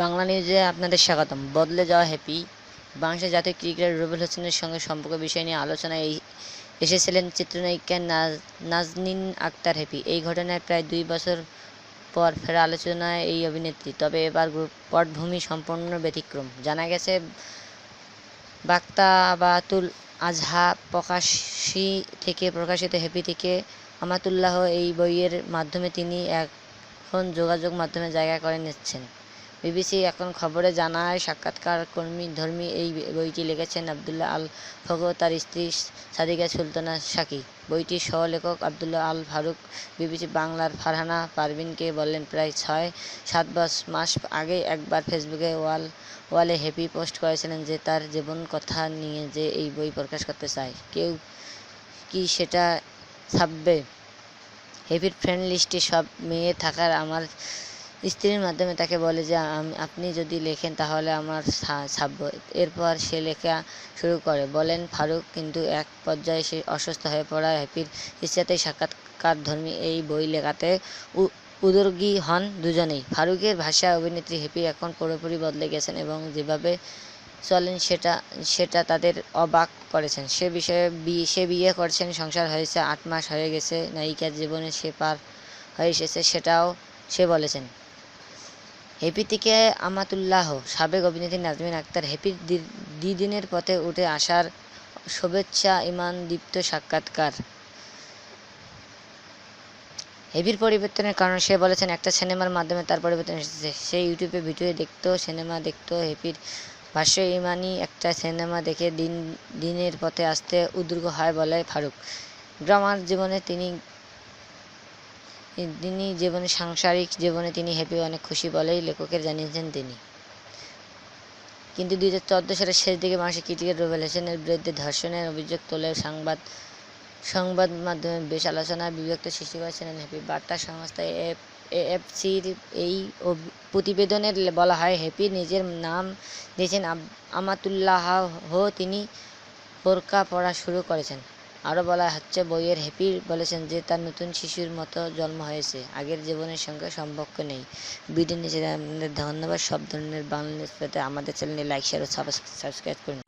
বাংলা নিউজে আপনাদের স্বাগতম। বদলে যাওয়া হ্যাপি। বাংলাদেশের জাতীয় ক্রিকেটার রুবেল হোসেনের সঙ্গে সম্পর্ক বিষয় নিয়ে আলোচনায় এসেছিলেন চিত্রনায়িকা নাজ নাজনীন আক্তার হ্যাপি। এই ঘটনায় প্রায় দুই বছর পর ফেরা আলোচনায় এই অভিনেত্রী। তবে এবার পটভূমি সম্পূর্ণ ব্যতিক্রম। জানা গেছে, বাক্তাবাতুল আজহা প্রকাশী থেকে, প্রকাশিত হ্যাপি থেকে আমাতুল্লাহ এই বইয়ের মাধ্যমে তিনি এখন যোগাযোগ মাধ্যমে জায়গা করে নিচ্ছেন। বিবিসি এখন খবরে জানায়, সাক্ষাৎকার কর্মী, ধর্মী এই বইটি লিখেছেন আবদুল্লাহ আল ফগো তার স্ত্রী সাদিকা সুলতানা সাকি। বইটির সহলেখক আবদুল্লাহ আল ফারুক, বিবিসি বাংলার ফারহানা পারভিনকে বললেন, প্রায় ছয়, সাত মাস আগে একবার ফেসবুকে ওয়াল, ওয়ালে হ্যাপি পোস্ট করেছিলেন যে তার জীবন কথা নিয়ে যে এই বই প্রকাশ করতে চায়। কেউ কি সেটা ছাপবে? হ্যাপির ফ্রেন্ড লিস্টে সব মেয়ে থাকার আমার স্ত্রীর মাধ্যমে তাকে বলে যে আপনি যদি লেখেন তাহলে আমার ছাপব এরপর সে লেখা শুরু করে। বলেন, ফারুক কিন্তু এক পর্যায়ে সে অসুস্থ হয়ে পড়ায় হ্যাপির ইচ্ছাতেই সাক্ষাৎকার ধর্মী এই বই লেখাতে উদর্গী হন দুজনেই। ফারুকের ভাষা অভিনেত্রী হ্যাপি এখন পুরোপুরি বদলে গেছেন এবং যেভাবে চলেন সেটা সেটা তাদের অবাক করেছেন। সে বিষয়ে বিয়ে সে বিয়ে করছেন, সংসার হয়েছে, আট মাস হয়ে গেছে, নায়িকার জীবনে সে পার হয়ে এসেছে, সেটাও সে বলেছেন। হ্যাপি থেকে আমাতুল্লাহ, সাবেক অভিনেত্রী নাজমিন আক্তার হ্যাপির দ্বিদিনের পথে উঠে আসার শুভেচ্ছা, ইমান, দীপ্ত সাক্ষাৎকার। হেভির পরিবর্তনের কারণ সে বলেছেন, একটা সিনেমার মাধ্যমে তার পরিবর্তন এসেছে। সে ইউটিউবে ভিডিও দেখতো, সিনেমা দেখতো হ্যাপির ভাষ্য ইমানি একটা সিনেমা দেখে দিন দিনের পথে আসতে উদ্গ্র হয় বলে ফারুক। ড্রামার জীবনে তিনি তিনি জীবনে সাংসারিক জীবনে তিনি হ্যাপি অনেক খুশি বলেই লেখকের জানিয়েছেন তিনি। কিন্তু দুই হাজার চোদ্দ সালের শেষ দিকে বাংলাদেশের ক্রিকেটার রুবেল বিরুদ্ধে ধর্ষণের অভিযোগ তোলে সংবাদ সংবাদ মাধ্যমে বেশ আলোচনা বিভক্ত সৃষ্টি করেছিলেন হ্যাপি বার্তা সংস্থা এএফসির এই অভ- প্রতিবেদনে বলা হয় হ্যাপি নিজের নাম দিয়েছেন আমাতুল্লাহ তিনি বোরকা পড়া শুরু করেছেন। আরও বলা হচ্ছে, বইয়ের হ্যাপি বলেছেন যে তার নতুন শিশুর মতো জন্ম হয়েছে। আগের জীবনের সঙ্গে সম্পর্ক নেই। ভিডিও নিচে আপনাদের ধন্যবাদ। সব ধরনের বাংলা নিউজ পেতে আমাদের চ্যানেলে লাইক শেয়ার ও সাবস্ক্রাইব করুন।